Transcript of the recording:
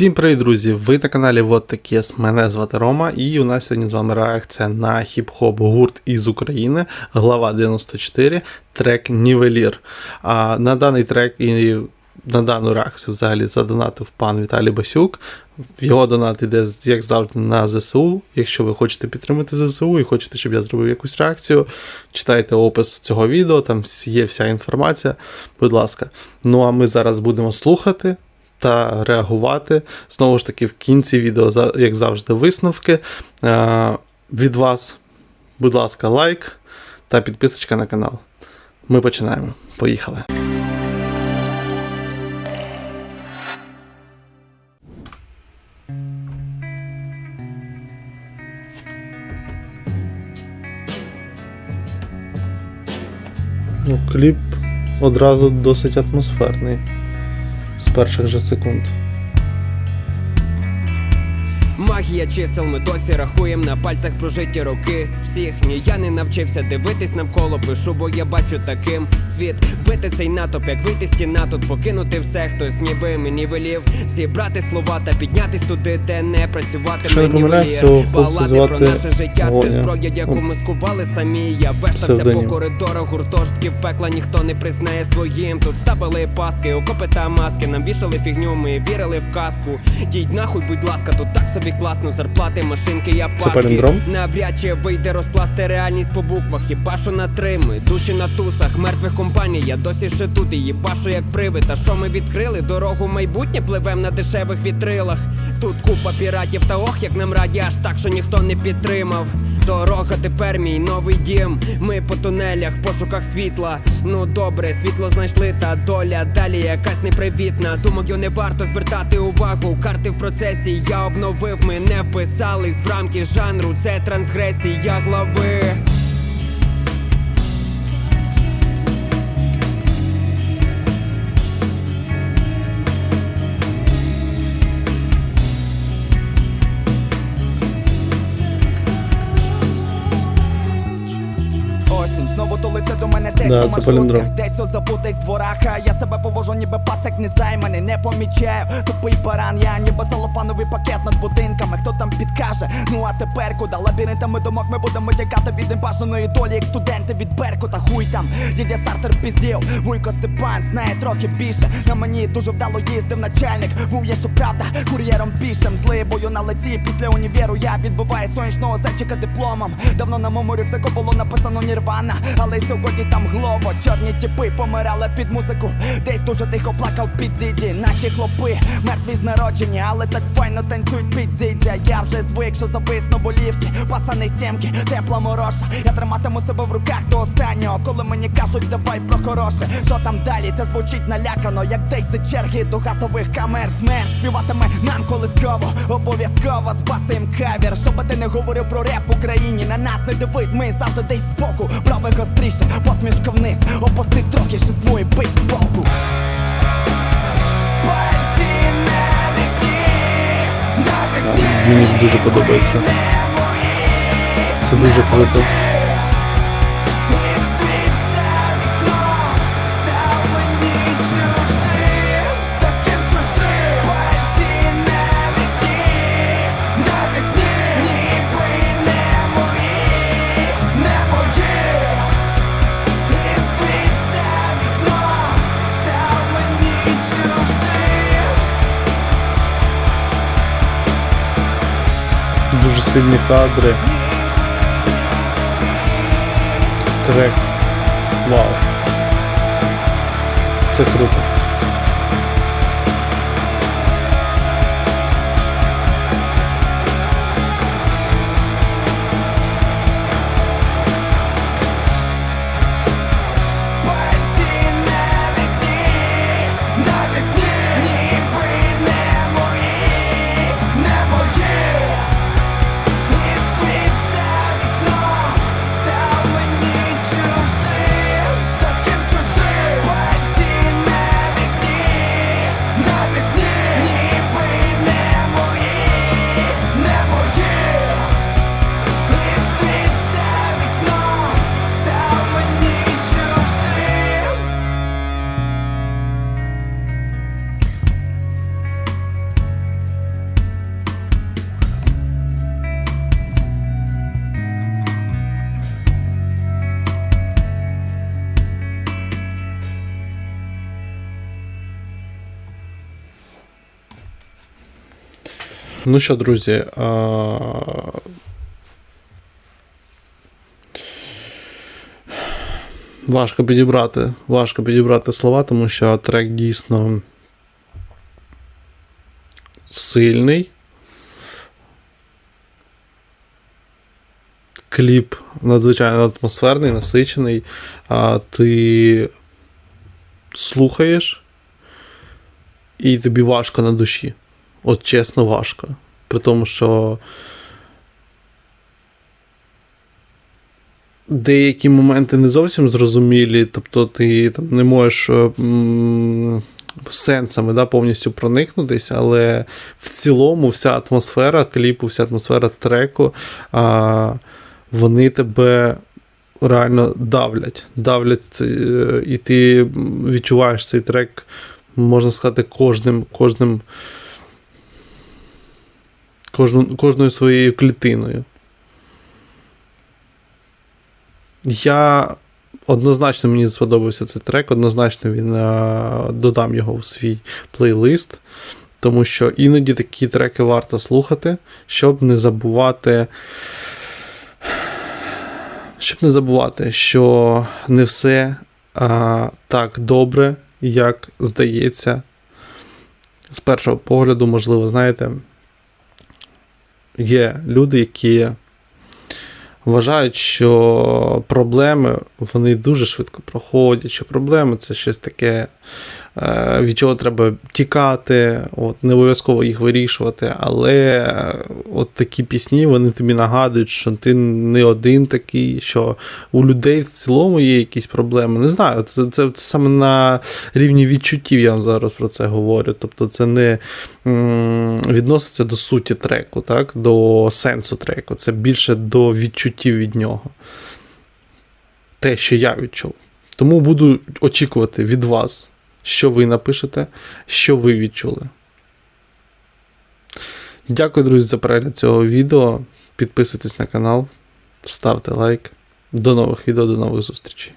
Всім привіт, друзі! Ви на каналі Вот Такес. Мене звати Рома, і у нас сьогодні з вами реакція на хіп-хоп гурт із України, глава 94, трек Нівелір. А на даний трек і на дану реакцію взагалі задонатив пан Віталій Басюк. Його донат іде, як завжди, на ЗСУ. Якщо ви хочете підтримати ЗСУ і хочете, щоб я зробив якусь реакцію, читайте опис цього відео, там є вся інформація. Будь ласка. Ну а ми зараз будемо слухати та реагувати. Знову ж таки, в кінці відео, як завжди, висновки е, від вас. Будь ласка, лайк та підписочка на канал. Ми починаємо. Поїхали. Ну, кліп одразу досить атмосферний з перших же секунд. Магія чисел ми досі рахуєм на пальцях прожиті роки. Всіх ні, я не навчився дивитись навколо, пишу, бо я бачу таким світ. Бити цей натовп, як вийти з стіна, тут покинути все, хтось ніби мені велів. Зібрати слова та піднятись туди, де не працювати не мені цього Балади про наше життя, це зброя, яку Ну, ми скували самі. Я вештався по коридорах гуртожитків пекла, ніхто не признає своїм. Тут ставили пастки, окопи та маски. Нам вішали фігню, ми вірили в казку. Діть нахуй, будь ласка, тут так собі класно. Зарплати, машинки, я паски. Навряд чи вийде розкласти реальність по буквах. Хіба що на трими, душі на тусах, мертвих компаній. Я досі ще тут і їбашу як привид. А що ми відкрили? Дорогу в майбутнє пливем на дешевих вітрилах. Тут купа піратів та ох, як нам раді, аж так, що ніхто не підтримав. Дорога тепер мій новий дім. Ми по тунелях, пошуках світла. Ну добре, світло знайшли, та доля далі якась непривітна. Думаю, не варто звертати увагу. Карти в процесі я обновив. Ми не вписались в рамки жанру. Це трансгресія глави. Знову до мене десь Да, у це маршрутках, десь у забутих дворах. А я себе повожу, ніби пацик незайманий, не помічаю. Тупий баран, я ніби салофановий пакет над будинками. Хто там підкаже? Ну а тепер куди лабіринтами думок ми будемо тікати від небажаної долі, як студенти від Беркута. Хуй там, дідя стартер піздів, Вуйко Степан знає трохи більше. На мені дуже вдало їздив начальник. Був я щоправда, кур'єром пішем злий бою на лиці. Після універу я відбуваю сонячного зайчика дипломом. Давно на моєму рюкзаку було написано Нірвана, але сьогодні там глово. Чорні тіпи помирали під музику. Десь дуже тихо плакав під діді. Наші хлопи мертві з народження, але так файно танцюють під дідя. Я вже звик, що зависно в ліфті. Пацани сімки, тепла мороша. Я триматиму себе в руках до останнього. Коли мені кажуть, давай про хороше. Що там далі? Це звучить налякано, як десь за черги до газових камер. Смерть співатиме нам колисково. Обов'язково збацаєм кавір. Що би ти не говорив про реп в Україні. На нас не дивись, ми завжди десь збоку. Правий гостріше, посмішка вниз. Опусти трохи ще свої на вікні. Мені дуже подобається. Це дуже круто. Сильні кадри. Трек. Вау. Це круто. Ну що, друзі, а... важко підібрати, важко підібрати слова, тому що трек дійсно сильний. Кліп надзвичайно атмосферний, насичений. А ти слухаєш, і тобі важко на душі. От чесно, важко. При тому, що деякі моменти не зовсім зрозумілі, тобто ти там не можеш е, м, сенсами да, повністю проникнутися, але в цілому вся атмосфера кліпу, вся атмосфера треку, а, вони тебе реально давлять. Давлять е, і ти відчуваєш цей трек, можна сказати, кожним, кожним кожну, кожною своєю клітиною. Я однозначно мені сподобався цей трек, однозначно він е, додам його у свій плейлист, тому що іноді такі треки варто слухати, щоб не забувати. Щоб не забувати, що не все а, так добре, як здається. З першого погляду, можливо, знаєте, є люди, які вважають, що проблеми вони дуже швидко проходять, що проблеми це щось таке, від чого треба тікати, от, не обов'язково їх вирішувати, але е, от такі пісні вони тобі нагадують, що ти не один такий, що у людей в цілому є якісь проблеми. Не знаю, це, це, це саме на рівні відчуттів я вам зараз про це говорю. Тобто це не відноситься до суті треку, так? до сенсу треку. Це більше до відчуттів від нього. Те, що я відчув. Тому буду очікувати від вас, що ви напишете, що ви відчули. Дякую, друзі, за перегляд цього відео. Підписуйтесь на канал, ставте лайк. До нових відео, до нових зустрічей.